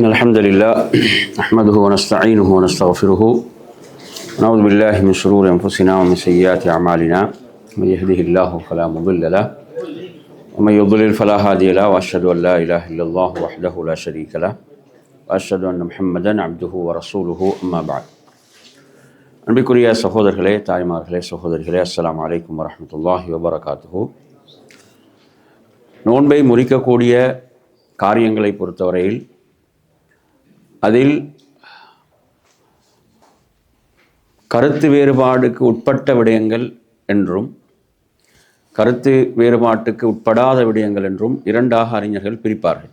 إن الحمد لله نحمده ونستعينه ونستغفره. نعوذ بالله من شرور أنفسنا ومن سيئات أعمالنا. من يهده الله فلا مضل له ومن يضلل فلا هادي له وأشهد أن لا إله إلا الله وحده لا شريك له وأشهد أن محمدا عبده ورسوله أما بعد. அன்பிற்குரிய சகோதரர்களே தாய்மார்களே சகோதரிகளே அஸ்லாம் வலைக்கம் வரமத்துல்லாஹி வபரகாத்துஹூ நோன்பை முறிக்கக்கூடிய காரியங்களை பொறுத்தவரையில் அதில் கருத்து வேறுபாடுக்கு உட்பட்ட விடயங்கள் என்றும் கருத்து வேறுபாட்டுக்கு உட்படாத விடயங்கள் என்றும் இரண்டாக அறிஞர்கள் பிரிப்பார்கள்.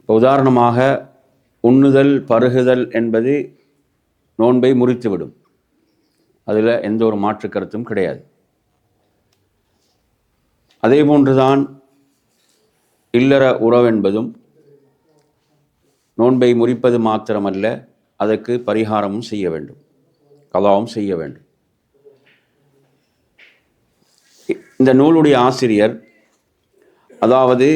இப்போ உதாரணமாக உண்ணுதல் பருகுதல் என்பது நோன்பை முறித்துவிடும். அதில் எந்த ஒரு மாற்று கருத்தும் கிடையாது. அதே போன்றுதான் இல்லற உறவென்பதும் நோன்பை முறிப்பது மாத்திரமல்ல அதற்கு பரிகாரமும் செய்ய வேண்டும். கலாவும் செய்ய வேண்டும். இந்த நூலுடைய ஆசிரியர் அதாவது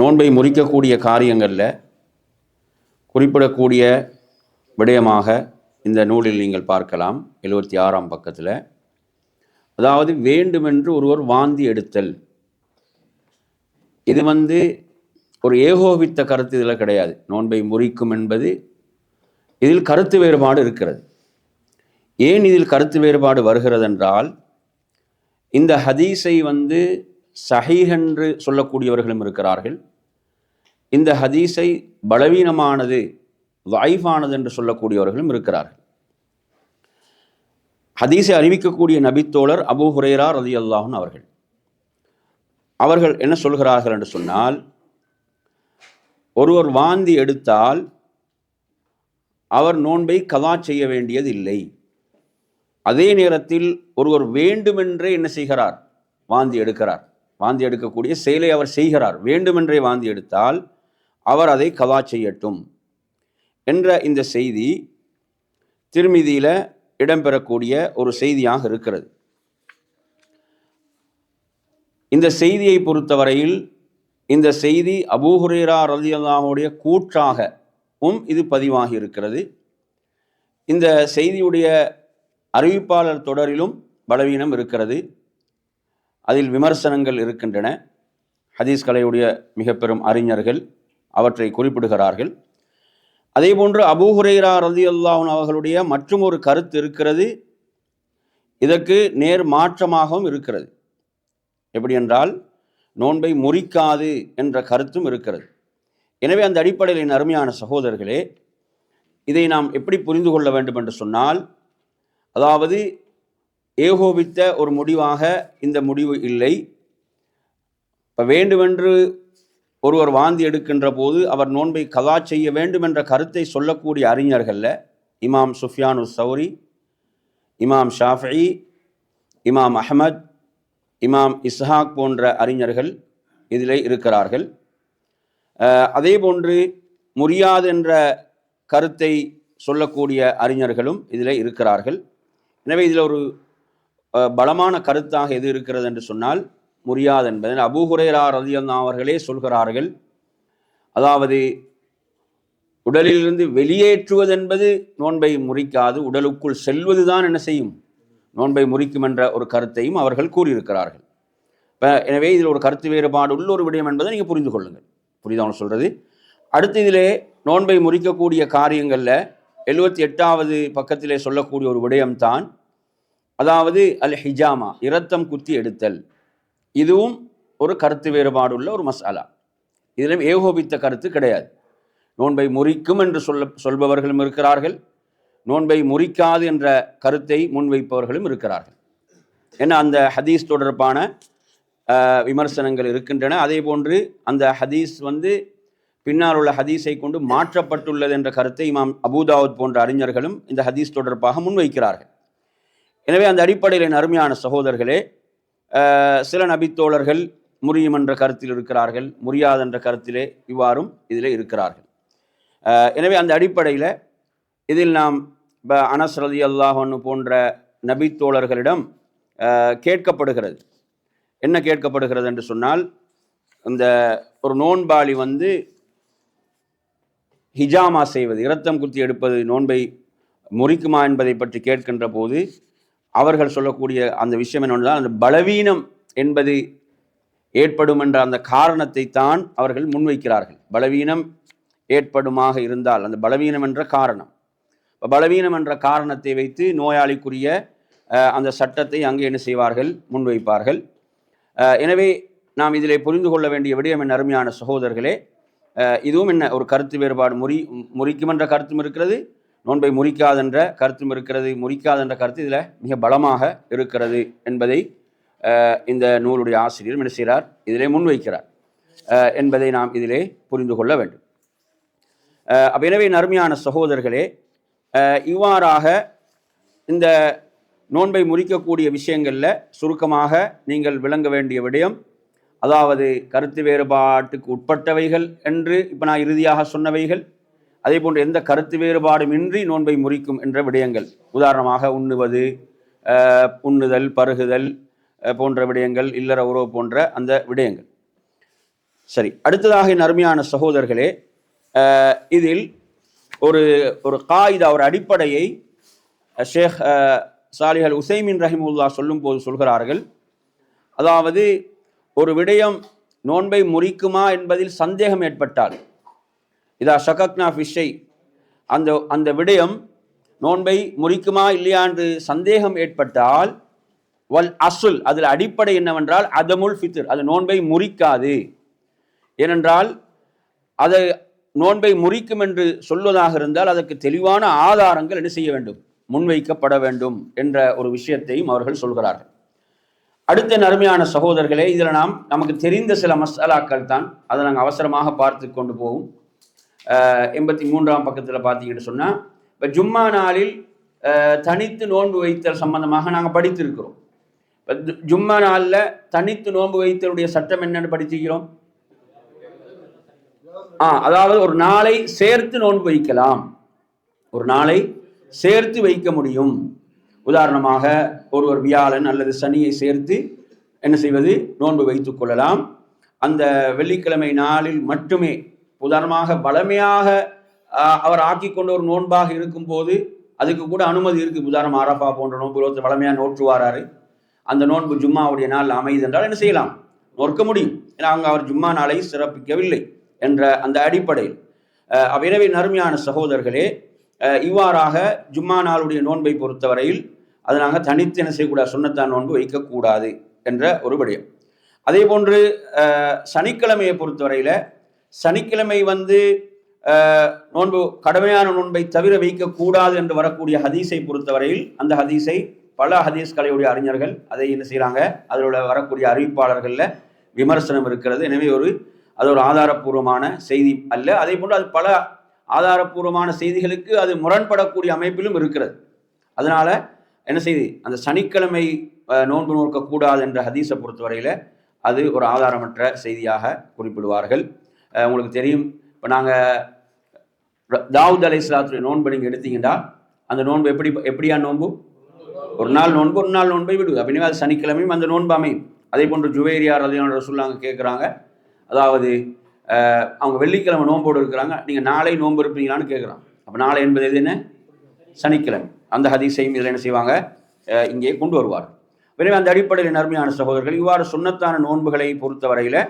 நோன்பை முறிக்கக்கூடிய காரியங்களில் குறிப்பிடக்கூடிய விடயமாக இந்த நூலில் நீங்கள் பார்க்கலாம் எழுபத்தி ஆறாம் பக்கத்தில். அதாவது வேண்டுமென்று ஒருவர் வாந்தி எடுத்தல். இது வந்து ஒரு ஏகோபித்த கருத்து இதில் கிடையாது. நோன்பை முறிக்கும் என்பது இதில் கருத்து வேறுபாடு இருக்கிறது. ஏன் இதில் கருத்து வேறுபாடு வருகிறது என்றால் இந்த ஹதீஸை வந்து சஹீஹென்று சொல்லக்கூடியவர்களும் இருக்கிறார்கள். இந்த ஹதீஸை பலவீனமானது வாய்ஃபானது என்று சொல்லக்கூடியவர்களும் இருக்கிறார்கள். ஹதீஸை அறிவிக்கக்கூடிய நபித்தோழர் அபு ஹுரேரா ரதி அல்லாஹன் அவர்கள். அவர்கள் என்ன சொல்கிறார்கள் என்று சொன்னால் ஒருவர் வாந்தி எடுத்தால் அவர் நோன்பை கதா செய்ய வேண்டியதில்லை. அதே நேரத்தில் ஒருவர் வேண்டுமென்றே என்ன செய்கிறார்? வாந்தி எடுக்கிறார். வாந்தி எடுக்கக்கூடிய செயலை அவர் செய்கிறார். வேண்டுமென்றே வாந்தி எடுத்தால் அவர் அதை கதா செய்யட்டும் என்ற இந்த செய்தி திருமிதியில் இடம்பெறக்கூடிய ஒரு செய்தியாக இருக்கிறது. இந்த செய்தியை பொறுத்தவரையில் இந்த செய்தி அபூஹுரேரா ரலியல்லாஹுடைய கூற்றாகவும் இது பதிவாகி இருக்கிறது இந்த செய்தியுடைய அறிவிப்பாளர் தொடரிலும் பலவீனம் இருக்கிறது. அதில் விமர்சனங்கள் இருக்கின்றன. ஹதீஸ் கலையுடைய மிக பெரும் அறிஞர்கள் அவற்றை குறிப்பிடுகிறார்கள். அதே போன்று அபூஹுரேரா ரதி அல்லாஹன் அவர்களுடைய மற்றும் ஒரு கருத்து இருக்கிறது. இதற்கு நேர் மாற்றமாகவும் இருக்கிறது. எப்படி என்றால் நோன்பை முறிக்காது என்ற கருத்தும் இருக்கிறது. எனவே அந்த அடிப்படையில் என் அருமையான சகோதரர்களே இதை நாம் எப்படி புரிந்து கொள்ள வேண்டும் என்று சொன்னால் அதாவது ஏகோபித்த ஒரு முடிவாக இந்த முடிவு இல்லை. இப்போ வேண்டுமென்று ஒருவர் வாந்தி எடுக்கின்ற போது அவர் நோன்பை கதா செய்ய வேண்டும் என்ற கருத்தை சொல்லக்கூடிய அறிஞர்களில் இமாம் சுஃபியானு சௌரி இமாம் ஷாஃபி இமாம் அஹமத் இமாம் இஸ்ஹாக் போன்ற அறிஞர்கள் இதில் இருக்கிறார்கள். அதே போன்று முறியாது என்ற கருத்தை சொல்லக்கூடிய அறிஞர்களும் இதில் இருக்கிறார்கள். எனவே இதில் ஒரு பலமான கருத்தாக எது இருக்கிறது என்று சொன்னால் முடியாது என்பது அபூஹுரேரா ரதியல்லா அவர்களே சொல்கிறார்கள் அதாவது உடலிலிருந்து வெளியேற்றுவது என்பது நோன்பை முறிக்காது உடலுக்குள் செல்வது தான் என்ன செய்யும்? நோன்பை முறிக்கும் என்ற ஒரு கருத்தையும் அவர்கள் கூறியிருக்கிறார்கள். இப்போ எனவே இதில் ஒரு கருத்து வேறுபாடு உள்ள ஒரு விடயம் என்பதை நீங்கள் புரிந்து கொள்ளுங்கள். புரியுதவங்க சொல்கிறது அடுத்து இதிலே நோன்பை முறிக்கக்கூடிய காரியங்களில் எழுபத்தி எட்டாவது பக்கத்திலே சொல்லக்கூடிய ஒரு விடயம்தான் அதாவது அல் ஹிஜாமா இரத்தம் குத்தி எடுத்தல். இதுவும் ஒரு கருத்து வேறுபாடு உள்ள ஒரு மசாலா. இதிலும் ஏகோபித்த கருத்து கிடையாது. நோன்பை முறிக்கும் என்று சொல்ல சொல்பவர்களும் இருக்கிறார்கள். நோன்பை முறிக்காது என்ற கருத்தை முன்வைப்பவர்களும் இருக்கிறார்கள். ஏன்னா அந்த ஹதீஸ் தொடர்பான விமர்சனங்கள் இருக்கின்றன. அதே போன்று அந்த ஹதீஸ் வந்து பின்னால் உள்ள ஹதீஸை கொண்டு மாற்றப்பட்டுள்ளது என்ற கருத்தை இமாம் அபுதாவத் போன்ற அறிஞர்களும் இந்த ஹதீஸ் தொடர்பாக முன்வைக்கிறார்கள். எனவே அந்த அடிப்படையில் என் அருமையான சகோதரர்களே சில நபித்தோழர்கள் முறியும் என்ற கருத்தில் இருக்கிறார்கள் முறியாது என்ற கருத்திலே இவ்வாறும் இதில் இருக்கிறார்கள். எனவே அந்த அடிப்படையில் இதில் நாம் இப்போ அனஸ் ரதி அல்லாஹன்னு போன்ற நபித்தோழர்களிடம் கேட்கப்படுகிறது. என்ன கேட்கப்படுகிறது என்று சொன்னால் இந்த ஒரு நோன்பாளி வந்து ஹிஜாமா செய்வது இரத்தம் குத்தி எடுப்பது நோன்பை முறிக்குமா என்பதை பற்றி கேட்கின்ற போது அவர்கள் சொல்லக்கூடிய அந்த விஷயம் என்னவென்றால் அந்த பலவீனம் என்பது ஏற்படும் என்ற அந்த காரணத்தை தான் அவர்கள் முன்வைக்கிறார்கள். பலவீனம் ஏற்படுமாக இருந்தால் அந்த பலவீனம் என்ற காரணம். பலவீனம் என்ற காரணத்தை வைத்து நோயாளிக்குரிய அந்த சட்டத்தை அங்கே என்ன செய்வார்கள்? முன்வைப்பார்கள். எனவே நாம் இதில் புரிந்து கொள்ள வேண்டிய விடயம் என் அருமையான சகோதரர்களே இதுவும் என்ன ஒரு கருத்து வேறுபாடு முறி முறிக்கும் என்ற கருத்தும் இருக்கிறது நோன்பை முறிக்காதென்ற கருத்தும் இருக்கிறது முறிக்காதென்ற கருத்து இதில் மிக பலமாக இருக்கிறது என்பதை இந்த நூலுடைய ஆசிரியர் என்ன செய்கிறார் இதிலே முன்வைக்கிறார். என்பதை நாம் இதிலே புரிந்து கொள்ள வேண்டும். அப்போ எனவே நருமையான சகோதரர்களே இவ்வாறாக இந்த நோன்பை முறிக்கக்கூடிய விஷயங்களில் சுருக்கமாக நீங்கள் விளங்க வேண்டிய விடயம் அதாவது கருத்து வேறுபாட்டுக்கு உட்பட்டவைகள் என்று இப்போ நான் இறுதியாக சொன்னவைகள் அதே போன்று எந்த கருத்து வேறுபாடுமின்றி நோன்பை முறிக்கும் என்ற விடயங்கள் உதாரணமாக உண்ணுவது உண்ணுதல் பருகுதல் போன்ற விடயங்கள் இல்லற உறவு போன்ற அந்த விடயங்கள். சரி அடுத்ததாக என் அருமையான சகோதரர்களே இதில் ஒரு ஒரு காயிதா ஒரு அடிப்படையை ஷேக் சாலிஹல் உசைமின் ரஹிமுல்லா சொல்லும் போது சொல்கிறார்கள். அதாவது ஒரு விடயம் நோன்பை முறிக்குமா என்பதில் சந்தேகம் ஏற்பட்டால் இதா ஷகக்னா ஃபிஷை அந்த அந்த விடயம் நோன்பை முறிக்குமா இல்லையா என்று சந்தேகம் ஏற்பட்டால் வல் அசுல் அதில் அடிப்படை என்னவென்றால் அதமுல் ஃபித்ர் அது நோன்பை முறிக்காது. ஏனென்றால் அதை நோன்பை முறிக்கும் என்று சொல்வதாக இருந்தால் அதற்கு தெளிவான ஆதாரங்கள் என்ன செய்ய வேண்டும்? முன்வைக்கப்பட வேண்டும் என்ற ஒரு விஷயத்தையும் அவர்கள் சொல்கிறார்கள். அடுத்த நறுமையான சகோதரர்களே இதில் நாம் நமக்கு தெரிந்த சில மசாலாக்கள் தான். அதை நாங்கள் அவசரமாக பார்த்து கொண்டு போவோம். எண்பத்தி மூன்றாம் பக்கத்தில் பார்த்தீங்கன்னு சொன்னால் இப்போ ஜும்மா நாளில் தனித்து நோன்பு வைத்தல் சம்பந்தமாக நாங்கள் படித்திருக்கிறோம். இப்போ ஜும்மா நாளில் தனித்து நோன்பு வைத்தலுடைய சட்டம் என்னென்னு படிச்சிருக்கிறோம் ஆ அதாவது ஒரு நாளை சேர்த்து நோன்பு வைக்கலாம். ஒரு நாளை சேர்த்து வைக்க முடியும். உதாரணமாக ஒருவர் வியாழன் அல்லது சனியை சேர்த்து என்ன செய்வது? நோன்பு வைத்துக் கொள்ளலாம். அந்த வெள்ளிக்கிழமை நாளில் மட்டுமே உதாரணமாக பழமையாக அவர் ஆக்கி கொண்ட ஒரு நோன்பாக இருக்கும்போது அதுக்கு கூட அனுமதி இருக்கு. உதாரணம் அரபா போன்ற நோன்பு ஒருத்தர் வளமையாக நோற்று வாராரு அந்த நோன்பு ஜும்மாவுடைய நாள் அமைது என்றால் என்ன செய்யலாம்? நோற்க முடியும். ஏன்னா அவங்க அவர் ஜும்மா நாளை சிறப்பிக்கவில்லை. என்ற அந்த அடிப்படையில் அஹ், அப்ப எனவே நறுமையான சகோதரர்களே இவ்வாறாக ஜும்மா நாளுடைய நோன்பை பொறுத்தவரையில் அதை நாங்கள் தனித்து என்ன செய்யக்கூடாது சுண்ணத்தான் நோன்பு வைக்கக்கூடாது என்ற ஒரு விடயம். அதே போன்று சனிக்கிழமையை பொறுத்தவரையில் சனிக்கிழமை வந்து நோன்பு கடுமையான நோன்பை தவிர வைக்கக்கூடாது என்று வரக்கூடிய ஹதீஸை பொறுத்தவரையில் அந்த ஹதீஸை பல ஹதீஸ் கலையுடைய அறிஞர்கள் அதை என்ன செய்கிறாங்க அதில் வரக்கூடிய அறிவிப்பாளர்களில் விமர்சனம் இருக்கிறது. எனவே ஒரு அது ஒரு ஆதாரப்பூர்வமான செய்தி அல்ல. அதே போன்று அது பல ஆதாரப்பூர்வமான செய்திகளுக்கு அது முரண்படக்கூடிய அமைப்பிலும் இருக்கிறது. அதனால என்ன செய்தி? அந்த சனிக்கிழமை நோன்பு நோக்கக்கூடாது என்ற ஹதீஸை பொறுத்தவரையில் அது ஒரு ஆதாரமற்ற செய்தியாக குறிப்பிடுவார்கள். உங்களுக்கு தெரியும். இப்போ நாங்கள் தாவூத் அலை இஸ்லாத்துடைய நோன்பு நீங்கள் எடுத்தீங்கன்னா அந்த நோன்பு எப்படி எப்படியா நோன்பு? ஒரு நாள் நோன்பு ஒரு நாள் நோன்பை விடு அப்படின்னா அது சனிக்கிழமையும் அந்த நோன்பு அமையும். அதே போன்று ஜுவேரியார் ரதியான சொல்லாங்க கேட்குறாங்க அதாவது அவங்க வெள்ளிக்கிழமை நோன்போடு இருக்கிறாங்க. நீங்கள் நாளை நோன்பு இருப்பீங்களான்னு கேட்குறான் அப்போ நாளை என்பது எது என்ன? சனிக்கிழமை. அந்த ஹதீஸையும் இதில் என்ன செய்வாங்க? இங்கே கொண்டு வருவார் எனவே அந்த அடிப்படையில் நர்மையான சகோதரர்கள் இவ்வாறு சுண்ணத்தான நோன்புகளை பொறுத்தவரையில்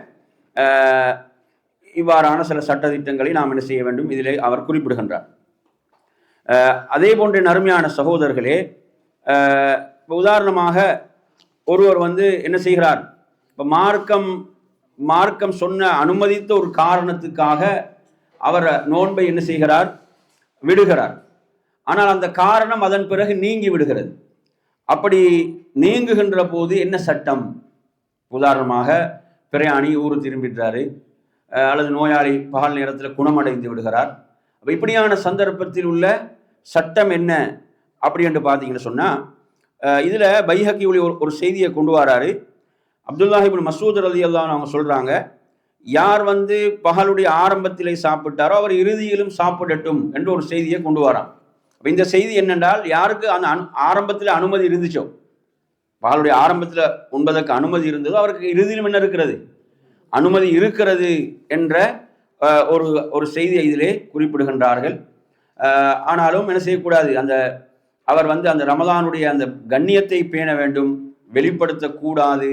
இவ்வாறான சில சட்டத்திட்டங்களை நாம் என்ன செய்ய வேண்டும்? இதிலே அவர் குறிப்பிடுகின்றார். அதே போன்ற நறுமையான சகோதரர்களே இப்போ உதாரணமாக ஒருவர் வந்து என்ன செய்கிறார்? இப்போ மார்க்கம் மார்க்கம் சொன்ன அனுமதித்த ஒரு காரணத்துக்காக அவர் நோன்பை என்ன செய்கிறார்? விடுகிறார். ஆனால் அந்த காரணம் அதன் பிறகு நீங்கி விடுகிறது. அப்படி நீங்குகின்ற போது என்ன சட்டம்? உதாரணமாக பிரயாணி ஊர் திரும்பிடுறாரு அல்லது நோயாளி பகல் நேரத்தில் குணமடைந்து விடுகிறார். அப்போ இப்படியான சந்தர்ப்பத்தில் உள்ள சட்டம் என்ன? அப்படி என்று பார்த்தீங்கன்னு சொன்னால் இதில் பைஹக்கி ஒளி ஒரு ஒரு செய்தியை கொண்டு வராரு. அப்துல்லாஹிபின் மசூத் அலி அல்லாஹ் அவங்க சொல்கிறாங்க யார் வந்து பகலுடைய ஆரம்பத்திலே சாப்பிட்டாரோ அவர் இறுதியிலும் சாப்பிடட்டும் என்று ஒரு செய்தியை கொண்டு வரான். அப்போ இந்த செய்தி என்னென்றால் யாருக்கு அந்த அனு ஆரம்பத்தில் அனுமதி இருந்துச்சோ? பகலுடைய ஆரம்பத்தில் உண்பதற்கு அனுமதி இருந்ததோ அவருக்கு இறுதியிலும் என்ன இருக்கிறது? அனுமதி இருக்கிறது என்ற ஒரு ஒரு செய்தியை இதிலே குறிப்பிடுகின்றார்கள். ஆனாலும் என்ன செய்யக்கூடாது? அந்த அவர் வந்து அந்த ரமதானுடைய அந்த கண்ணியத்தை பேண வேண்டும் வெளிப்படுத்தக்கூடாது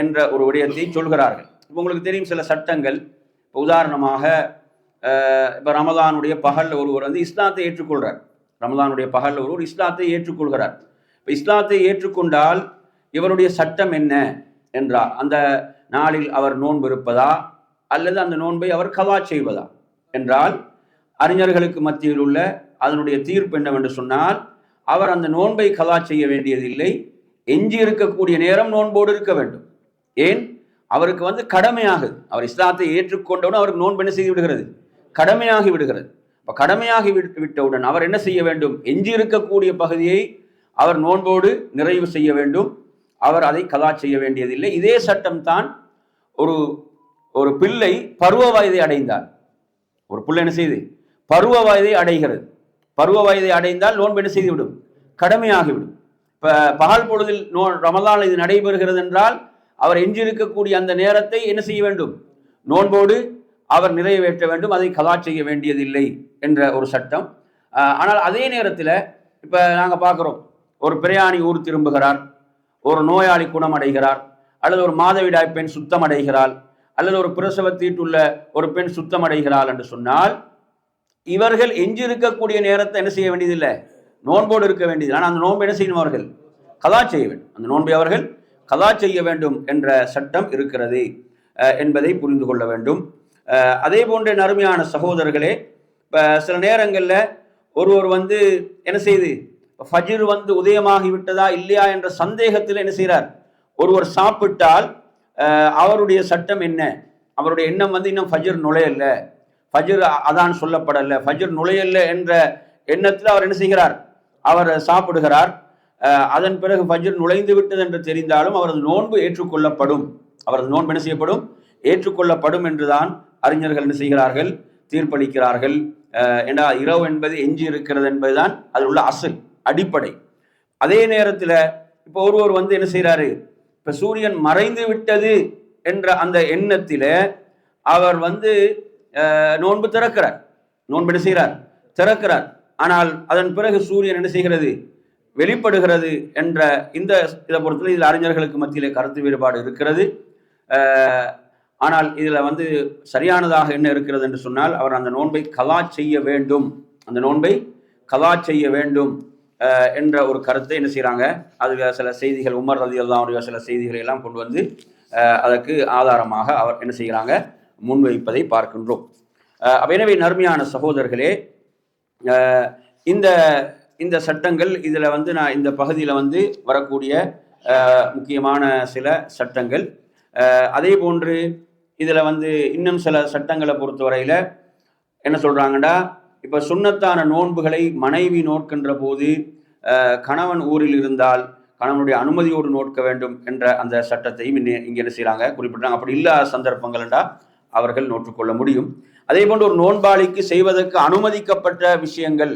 என்ற ஒரு விடயத்தை சொல்கிறார்கள். இப்போ உங்களுக்கு தெரியும் சில சட்டங்கள். இப்போ உதாரணமாக இப்போ ரமதானுடைய பகல்ல ஒருவர் வந்து இஸ்லாத்தை ஏற்றுக்கொள்கிறார் ரமதானுடைய பகலில் ஒருவர் இஸ்லாத்தை ஏற்றுக்கொள்கிறார். இப்போ இஸ்லாத்தை ஏற்றுக்கொண்டால் இவருடைய சட்டம் என்ன என்றார் அந்த நாளில் அவர் நோன்பு இருப்பதா? அல்லது அந்த நோன்பை அவர் கவா செய்வதா? என்றால் அறிஞர்களுக்கு மத்தியில் உள்ள அதனுடைய தீர்ப்பு என்னவென்று சொன்னால் அவர் அந்த நோன்பை கதா செய்ய வேண்டியதில்லை. எஞ்சி இருக்கக்கூடிய நேரம் நோன்போடு இருக்க வேண்டும். ஏன்? அவருக்கு வந்து கடமையாகுது. அவர் இஸ்லாத்தை ஏற்றுக்கொண்டவுடன் அவருக்கு நோன்பு என்ன செய்து விடுகிறது? கடமையாகி விடுகிறது. இப்போ கடமையாகி விட்டு- விட்டவுடன் அவர் என்ன செய்ய வேண்டும்? எஞ்சி இருக்கக்கூடிய பகுதியை அவர் நோன்போடு நிறைவு செய்ய வேண்டும். அவர் அதை கதா செய்ய வேண்டியதில்லை. இதே சட்டம் தான் ஒரு ஒரு பிள்ளை பருவ வயதை அடைந்தார் ஒரு பிள்ளை என்ன செய்து? பருவ வயதை அடைகிறது. பருவ வயதை அடைந்தால் நோன்பு என்ன செய்துவிடும்? கடமையாகிவிடும். இப்போ பகல் பொழுதில் நோ ரமலான் இது நடைபெறுகிறது என்றால் அவர் எஞ்சியிருக்கக்கூடிய அந்த நேரத்தை என்ன செய்ய வேண்டும்? நோன்போடு அவர் நிறைவேற்ற வேண்டும் அதை கதா செய்ய வேண்டியதில்லை என்ற ஒரு சட்டம். ஆனால் அதே நேரத்தில் இப்போ நாங்கள் பார்க்குறோம் ஒரு பிரயாணி ஊர் திரும்புகிறார் ஒரு நோயாளி குணமடைகிறார் அல்லது ஒரு மாதவிடாய் பெண் சுத்தமடைகிறாள் அல்லது ஒரு பிரசவத்தீட்டுள்ள ஒரு பெண் சுத்தமடைகிறாள் என்று சொன்னால் இவர்கள் எஞ்சிருக்கக்கூடிய நேரத்தை என்ன செய்ய வேண்டியதில்லை? நோன்போடு இருக்க வேண்டியது. ஆனால் அந்த நோன்பு என்ன செய்யணும் அவர்கள்? கதா செய்ய வேண்டும். அந்த நோன்பை அவர்கள் கதா செய்ய வேண்டும் என்ற சட்டம் இருக்கிறது என்பதை புரிந்து கொள்ள வேண்டும். அதே போன்ற நறுமையான சகோதரர்களே இப்போ சில நேரங்களில் ஒருவர் வந்து என்ன செய்யுது ஃபஜிர் வந்து உதயமாகி விட்டதா இல்லையா என்ற சந்தேகத்தில் என்ன செய்கிறார் ஒருவர் சாப்பிட்டால் அவருடைய சட்டம் என்ன? அவருடைய எண்ணம் வந்து இன்னும் ஃபஜ்ர் நுழையல்ல ஃபஜிர் அதான் சொல்லப்படலை. ஃபஜ்ர் நுழையல்ல என்ற எண்ணத்தில் அவர் என்ன செய்கிறார்? அவர் சாப்பிடுகிறார். அதன் பிறகு ஃபஜ்ர் நுழைந்து விட்டது என்று தெரிந்தாலும் அவரது நோன்பு ஏற்றுக்கொள்ளப்படும். அவரது நோன்பு என்ன செய்யப்படும்? ஏற்றுக்கொள்ளப்படும் என்றுதான் அறிஞர்கள் என்ன செய்கிறார்கள்? தீர்ப்பளிக்கிறார்கள். ஏன்னா இரவு என்பது எஞ்சி இருக்கிறது என்பதுதான் அதில் உள்ள அசல் அடிப்படை. அதே நேரத்தில் இப்போ ஒருவர் வந்து என்ன செய்கிறாரு இப்போ சூரியன் மறைந்து விட்டது என்ற அந்த எண்ணத்தில் அவர் வந்து நோன்பு திறக்கிறார். நோன்பு என்ன செய்கிறார் திறக்கிறார். ஆனால் அதன் பிறகு சூரியன் என்ன செய்கிறது? வெளிப்படுகிறது என்ற இந்த இதை பொறுத்தவரை இதில் அறிஞர்களுக்கு மத்தியிலே கருத்து வேறுபாடு இருக்கிறது. ஆனால் இதில் வந்து சரியானதாக என்ன இருக்கிறது என்று சொன்னால் அவர் அந்த நோன்பை கலா செய்ய வேண்டும். அந்த நோன்பை கலா செய்ய வேண்டும் என்ற ஒரு கருத்தை என்ன செய்கிறாங்க? அது சில செய்திகள் உமர் ரதி அல்லாவுடைய சில செய்திகளை எல்லாம் கொண்டு வந்து அதற்கு ஆதாரமாக அவர் என்ன செய்கிறாங்க? முன்வைப்பதை பார்க்கின்றோம். எனவே நர்மையான சகோதரர்களே இந்த இந்த சட்டங்கள் இதில் வந்து நான் இந்த பகுதியில் வந்து வரக்கூடிய முக்கியமான சில சட்டங்கள். அதே போன்று இதில் வந்து இன்னும் சில சட்டங்களை பொறுத்தவரையில் என்ன சொல்கிறாங்கடா இப்போ சுண்ணத்தான நோன்புகளை மனைவி நோட்கின்ற போது கணவன் ஊரில் இருந்தால் கணவனுடைய அனுமதியோடு நோட்க வேண்டும் என்ற அந்த சட்டத்தையும் இன்னும் இங்கே என்ன செய்கிறாங்க குறிப்பிட்டாங்க. அப்படி இல்லாத சந்தர்ப்பங்கள்டா அவர்கள் நோற்றுக்கொள்ள முடியும். அதே போன்று ஒரு நோன்பாளிக்கு செய்வதற்கு அனுமதிக்கப்பட்ட விஷயங்கள்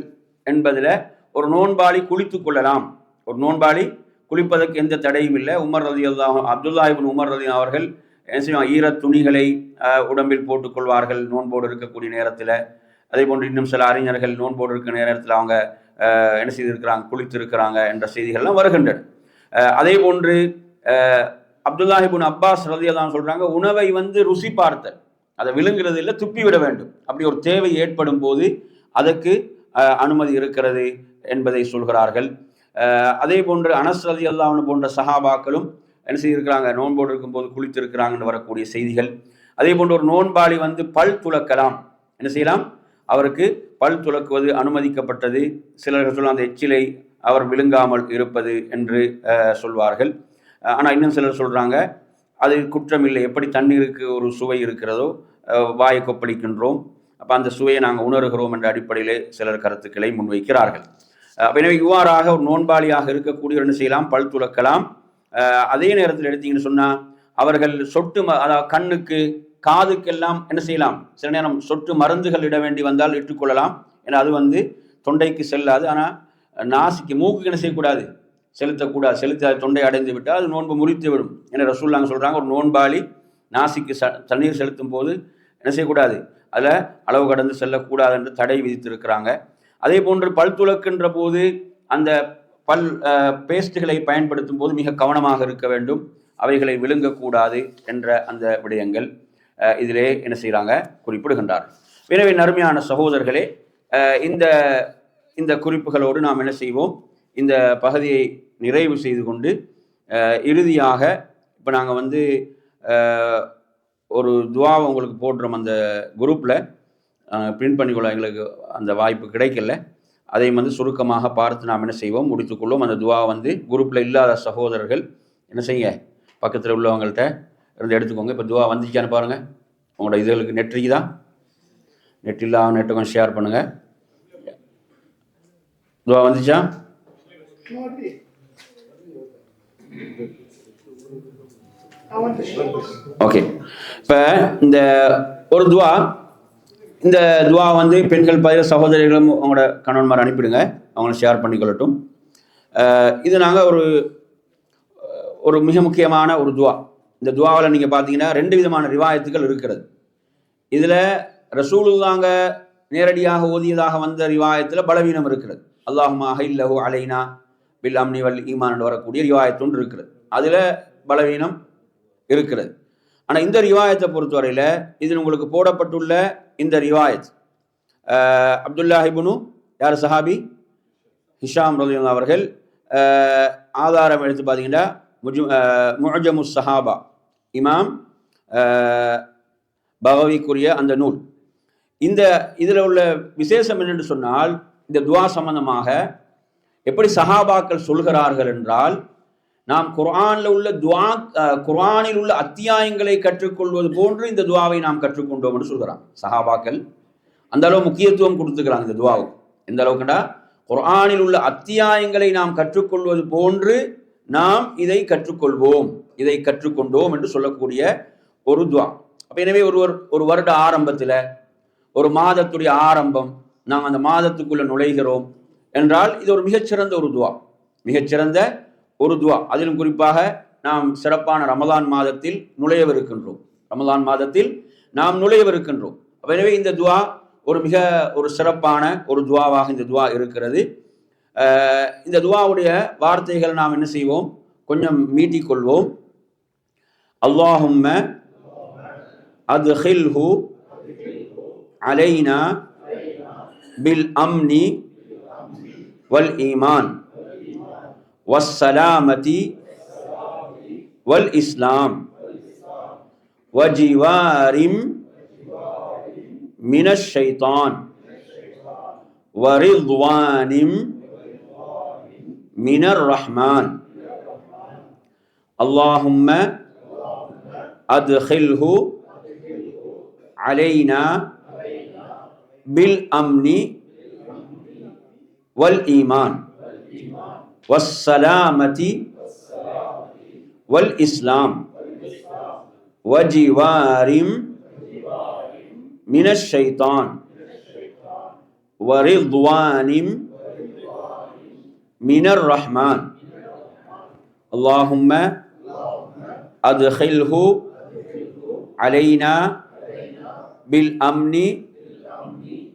என்பதில் ஒரு நோன்பாளி குளித்து கொள்ளலாம். ஒரு நோன்பாளி குளிப்பதற்கு எந்த தடையும் இல்லை. உமர் ரதி அப்துல்லாஹிபின் உமர் ரதி அவர்கள் என்ன செய்வாங்க? ஈரத் துணிகளை உடம்பில் போட்டுக்கொள்வார்கள் நோன்போடு இருக்கக்கூடிய நேரத்தில். அதே போன்று இன்னும் சில அறிஞர்கள் நோன்போடு இருக்கிற நேரத்தில் அவங்க என்ன செய்திருக்கிறாங்க? குளித்திருக்கிறாங்க என்ற செய்திகள்லாம் வருகின்றன. அதே போன்று அப்துல்லாஹிபுன் அப்பாஸ் ரதியதான் சொல்கிறாங்க உணவை வந்து ருசி பார்த்தல். அதை விழுங்குறது இல்லை துப்பிவிட வேண்டும். அப்படி ஒரு தேவை ஏற்படும் போது அதற்கு அனுமதி இருக்கிறது என்பதை சொல்கிறார்கள். அதே போன்று அனஸ் ரதி போன்ற சஹாபாக்களும் என்ன செய்திருக்கிறாங்க? நோன்போடு இருக்கும்போது குளித்திருக்கிறாங்கன்னு வரக்கூடிய செய்திகள். அதே போன்று ஒரு நோன்பாளி வந்து பல் துலக்கலாம் என்ன செய்யலாம்? அவருக்கு பல் துலக்குவது அனுமதிக்கப்பட்டது. சிலர்கள் சொல்ல அந்த எச்சிலை அவர் விழுங்காமல் இருப்பது என்று சொல்வார்கள். ஆனால் இன்னும் சிலர் சொல்கிறாங்க அது குற்றம் இல்லை எப்படி தண்ணீருக்கு ஒரு சுவை இருக்கிறதோ வாயை கொப்பளிக்கின்றோம். அப்போ அந்த சுவையை நாங்கள் உணர்கிறோம் என்ற அடிப்படையிலே சிலர் கருத்துக்களை முன்வைக்கிறார்கள். எனவே இவ்வாறாக ஒரு நோன்பாளியாக இருக்கக்கூடியவர் என்ன செய்யலாம்? பல் துளக்கலாம். அதே நேரத்தில் எடுத்தீங்கன்னு சொன்னால் அவர்கள் சொட்டு ம அதாவது கண்ணுக்கு காதுக்கெல்லாம் என்ன செய்யலாம்? சில நேரம் சொட்டு மருந்துகள் இட வேண்டி வந்தால் இட்டுக்கொள்ளலாம். ஏன்னா அது வந்து தொண்டைக்கு செல்லாது. ஆனால் நாசிக்கு மூக்கு என்ன செய்யக்கூடாது? செலுத்தக்கூடாது. செலுத்த அது தொண்டை அடைந்து விட்டால் அது நோன்பு முறித்து விடும். என ரசூல்லாங்க சொல்கிறாங்க ஒரு நோன்பாளி நாசிக்கு ச தண்ணீர் செலுத்தும் போது என்ன செய்யக்கூடாது? அதில் அளவு கடந்து செல்லக்கூடாது என்று தடை விதித்திருக்கிறாங்க. அதே போன்று பல் துலக்கின்ற போது அந்த பல் பேஸ்ட்டுகளை பயன்படுத்தும் போது மிக கவனமாக இருக்க வேண்டும். அவைகளை விழுங்கக்கூடாது என்ற அந்த விடயங்கள் இதிலே என்ன செய்கிறாங்க குறிப்பிடுகின்றார். எனவே நறுமையான சகோதரர்களே இந்த இந்த குறிப்புகளோடு நாம் என்ன செய்வோம்? இந்த பகுதியை நிறைவு செய்து கொண்டு இறுதியாக இப்போ நாங்கள் வந்து ஒரு துவாவை உங்களுக்கு போடுறோம் அந்த குரூப்பில் பிரிண்ட் பண்ணிக்கொள்ள எங்களுக்கு அந்த வாய்ப்பு கிடைக்கல. அதையும் வந்து சுருக்கமாக பார்த்து நாம் என்ன செய்வோம்? முடித்துக்கொள்வோம். அந்த துவா வந்து குரூப்பில் இல்லாத சகோதரர்கள் என்ன செய்யுங்க? பக்கத்தில் உள்ளவங்கள்ட்ட இருந்து எடுத்துக்கோங்க. இப்போ துவா வந்துச்சான்னு பாருங்கள் உங்களோட இதுகளுக்கு நெற்றிக்கு தான் நெட் இல்லாத நெட்டு கொஞ்சம் ஷேர் பண்ணுங்கள் துவா வந்துச்சா? ஓகே இப்போ இந்த ஒரு துவா இந்த துவா வந்து பெண்கள் பதில சகோதரிகளும் அவங்களோட கணவன்மார் அனுப்பிடுங்க. அவங்கள ஷேர் பண்ணிக்கொள்ளட்டும். இது நாங்கள் ஒரு ஒரு மிக முக்கியமான ஒரு துவா. இந்த துவாவில் நீங்கள் பார்த்தீங்கன்னா ரெண்டு விதமான ரிவாயத்துகள் இருக்கிறது. இதில் ரசூலுதாங்க நேரடியாக ஓதியதாக வந்த ரிவாயத்தில் பலவீனம் இருக்கிறது. அல்லாஹுமாக இல்லஹு அலைனா பில் அம்னி வல் ஈமான் வரக்கூடிய ரிவாயத்து ஒன்று இருக்கிறது. அதில் பலவீனம் இருக்கிறது. ஆனால் இந்த ரிவாயத்தை பொறுத்தவரையில் இதில் உங்களுக்கு போடப்பட்டுள்ள இந்த ரிவாயத் அப்துல்லா ஹிபுனு யார் சஹாபி? ஹிஷாம் ரலியல்லாஹு அவர்கள் ஆதாரம் எடுத்து பார்த்தீங்கன்னா முஜு முஜமு சஹாபா இமாம் பகவிக்குரிய அந்த நூல். இந்த இதில் உள்ள விசேஷம் என்னென்று சொன்னால் இந்த துவா சம்பந்தமாக எப்படி சஹாபாக்கள் சொல்கிறார்கள் என்றால் நாம் குர்ஆனில் உள்ள துவா குர்ஆனில் உள்ள அத்தியாயங்களை கற்றுக்கொள்வது போன்று இந்த துவாவை நாம் கற்றுக்கொண்டோம் என்று சொல்கிறான். சஹாபாக்கள் அந்த அளவு முக்கியத்துவம் கொடுத்துக்கிறாங்க இந்த துவாவுக்கு. எந்த அளவுக்குண்டா? குர்ஆனில் உள்ள அத்தியாயங்களை நாம் கற்றுக்கொள்வது போன்று நாம் இதை கற்றுக்கொள்வோம். இதை கற்றுக்கொண்டோம் என்று சொல்லக்கூடிய ஒரு துவா. அப்போ எனவே ஒருவர் ஒரு வருட ஆரம்பத்தில் ஒரு மாதத்துடைய ஆரம்பம் நாம் அந்த மாதத்துக்குள்ளே நுழைகிறோம் என்றால் இது ஒரு மிகச்சிறந்த ஒரு துவா. மிகச்சிறந்த ஒரு துவா. அதிலும் குறிப்பாக நாம் சிறப்பான ரமலான் மாதத்தில் நுழையவிருக்கின்றோம். ரமலான் மாதத்தில் நாம் நுழையவிருக்கின்றோம். எனவே இந்த துவா ஒரு மிக ஒரு சிறப்பான ஒரு துவாவாக இந்த துவா இருக்கிறது. இந்த துவாவுடைய வார்த்தைகளை நாம் என்ன செய்வோம்? கொஞ்சம் மீட்டிக்கொள்வோம் அல்லாஹும்ம அத்ஹில்ஹு அலைனா பில் அம்னி வல் ஈமான். والسلامة والإسلام وجوار من الشيطان ورضوان من الرحمن. اللهم أدخله علينا بالأمن والإيمان. والسلامة والإسلام وجوار من الشيطان ورضوان من الرحمن. اللهم أدخله علينا بالأمن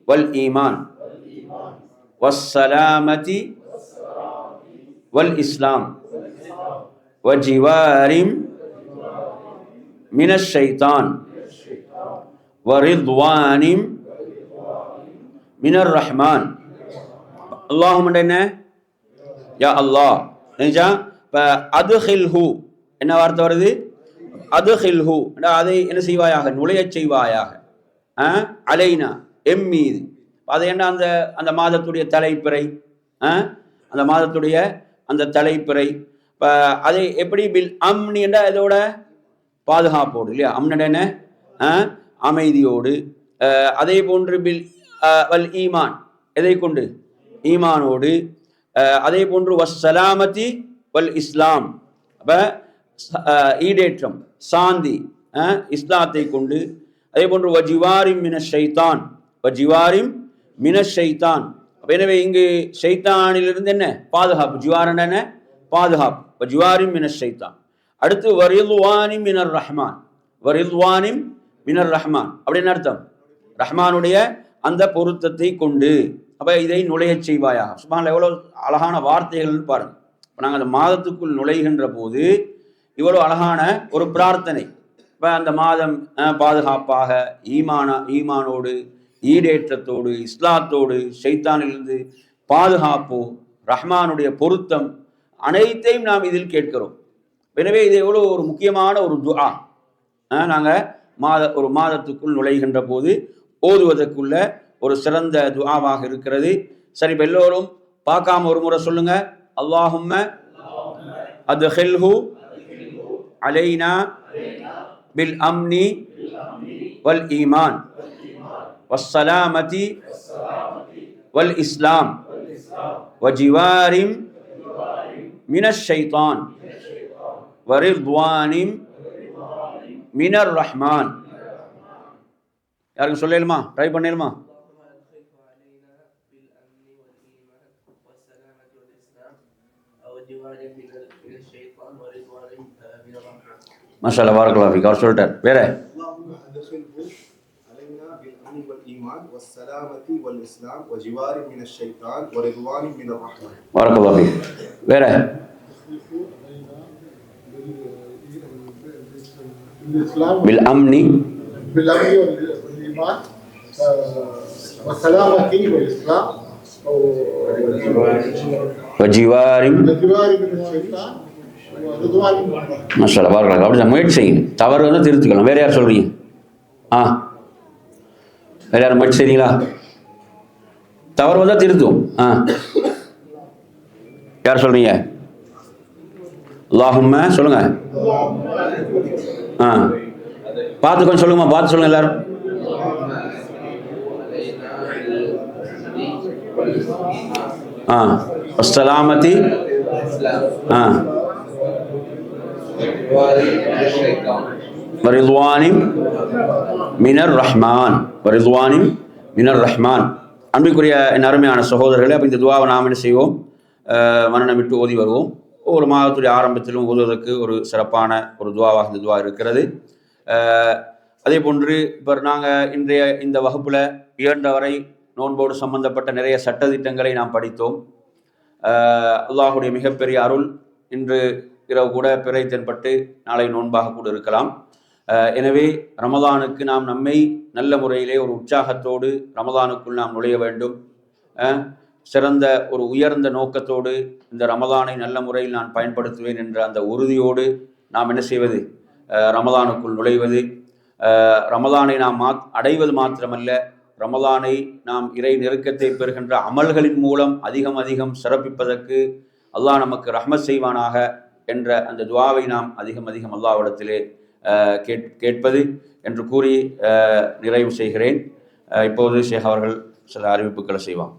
والإيمان. والسلامة வல் இஸ்லாம். வஜிவாரிம் மினஷைதான் வரித்வானிம் மினர் ரஹ்மான். அல்லாஹும் என்ன? யா அல்லாஹ். நினைச்சா இப்போ அது ஹில்ஹு என்ன வார்த்தை வருது? அது ஹில்ஹு அதை என்ன செய்வாயாக? நுழையச் செய்வாயாக. அலைனா எம் மீது. அது என்ன அந்த அந்த மாதத்துடைய தலைப்பிறை? அந்த மாதத்துடைய அந்த தலைப்பிறை. இப்போ அது எப்படி பில் அம்னி இதோட பாதுகாப்போடு இல்லையா? அம்னட என்ன? ஆ? அமைதியோடு. அதே போன்று பில் வல் ஈமான். எதை கொண்டு? ஈமானோடு. அதே போன்று வஸ் சலாமதி வல் இஸ்லாம். அப்போ ஈடேற்றம் சாந்தி இஸ்லாத்தை கொண்டு. அதே போன்று வஜிவாரிம் மின ஷைத்தான். வஜிவாரிம் மின ஷைத்தான். அப்ப எனவே இங்கு ஷைத்தானிலிருந்து என்ன? பாதுகாப்பு. ஜுவாரன் என்ன? பாதுகாப்பு. வஜிவாரிம் மின ஷைத்தான் அடுத்து வரில்வானி மினர் ரஹ்மான். வரித்வானிம் மினர் ரஹ்மான். அப்படின்னு அர்த்தம்? ரஹ்மானுடைய அந்த பொருத்தத்தை கொண்டு. அப்ப இதை நுழையச் செய்வாயா சுமான் எவ்வளவு அழகான வார்த்தைகள்னு பாருங்க. இப்போ நாங்கள் அந்த மாதத்துக்குள் நுழைகின்ற போது இவ்வளவு அழகான ஒரு பிரார்த்தனை. இப்போ அந்த மாதம் பாதுகாப்பாக ஈமான ஈமானோடு ஈடேற்றத்தோடு இஸ்லாத்தோடு ஷைத்தானிலிருந்து பாதுகாப்பு ரஹ்மானுடைய பொருத்தம் அனைத்தையும் நாம் இதில் கேட்கிறோம். எனவே இது எவ்வளோ ஒரு முக்கியமான ஒரு துஆ. நாங்கள் மாத ஒரு மாதத்துக்குள் நுழைகின்ற போது ஓதுவதற்குள்ள ஒரு சிறந்த துஆவாக இருக்கிறது. சரி இப்போ எல்லோரும் பார்க்காம ஒரு முறை சொல்லுங்க. அல்லாஹும்ம ஹெல்ஹு அலைனா பில் அம்னி வல் ஈமான். வஸ்ஸலாமதி வல் இஸ்லாம் வஜிவாரிம் மினஷ் ஷைத்தான் வரித்வானிம் மினர் ரஹ்மான் யாருக்கும் சொல்லலுமா ட்ரை பண்ணலுமா மசாலா வாரக்கலாம் ஃபிக் அவர் சொல்லிட்டார் வேற والايمان والسلامه والاسلام وجوار من الشيطان ورضوان من الرحمن வாரக்கலாம் ஃபிக் வேற بالإسلام பில் அம்னி بالأمن والإيمان آه، والسلامة والإسلام வஜிவாரிம் والجوار من الشيطان ورضوان من الله மசாலா வாரக்கலாம் அப்படி தான் முயற்சி செய்யுங்க தவறு வந்து திருத்திக்கலாம் வேற யார் சொல்றீங்க ஆ கல்யாணம் யாரும் சரிங்களா? தவறு வந்தால் திருத்தும். ஆ. யார் சொல்றீங்க? அல்லாஹும்ம சொல்லுங்க. ஆ. பார்த்து கொஞ்சம் சொல்லுங்கம்மா பார்த்து சொல்லுங்க எல்லாரும். ஆ. சலாமதி ஆ. வரிதுவானிம் மினர் ரஹ்மான் வரிதுவானிம் மினர் ரஹ்மான் அன்பிற்குரிய என் அருமையான சகோதரர்களே அப்போ இந்த துவாவை நாம் என்ன செய்வோம்? அஹ், விட்டு ஓதி வருவோம். ஒவ்வொரு மாதத்துடைய ஆரம்பத்திலும் ஓதுவதற்கு ஒரு சிறப்பான ஒரு துவாவாக இந்த துவா இருக்கிறது. அதே போன்று இப்போ நாங்கள் இன்றைய இந்த வகுப்பில் இயன்றவரை நோன்போடு சம்பந்தப்பட்ட நிறைய சட்டத்திட்டங்களை நாம் படித்தோம். அல்லாஹுடைய மிகப்பெரிய அருள் இன்று இரவு கூட பிறை தென்பட்டு நாளை நோன்பாக கூட இருக்கலாம். எனவே ரமதானுக்கு நாம் நம்மை நல்ல முறையிலே ஒரு உற்சாகத்தோடு ரமதானுக்குள் நாம் நுழைய வேண்டும். சிறந்த ஒரு உயர்ந்த நோக்கத்தோடு இந்த ரமதானை நல்ல முறையில் நான் பயன்படுத்துவேன் என்ற அந்த உறுதியோடு நாம் என்ன செய்வது? ரமதானுக்குள் நுழைவது. ரமதானை நாம் மா அடைவது மாத்திரமல்ல ரமதானை நாம் இறை நெருக்கத்தை பெறுகின்ற அமல்களின் மூலம் அதிகம் அதிகம் சிறப்பிப்பதற்கு அல்லாஹ் நமக்கு ரஹ்மத் செய்வானாக என்ற அந்த துவாவை நாம் அதிகம் அதிகம் அல்லாவிடத்திலே அஹ், கேட் கேட்பது என்று கூறி நிறைவு செய்கிறேன். இப்போது ஷேக் அவர்கள் சில அறிவிப்புகளை செய்வான்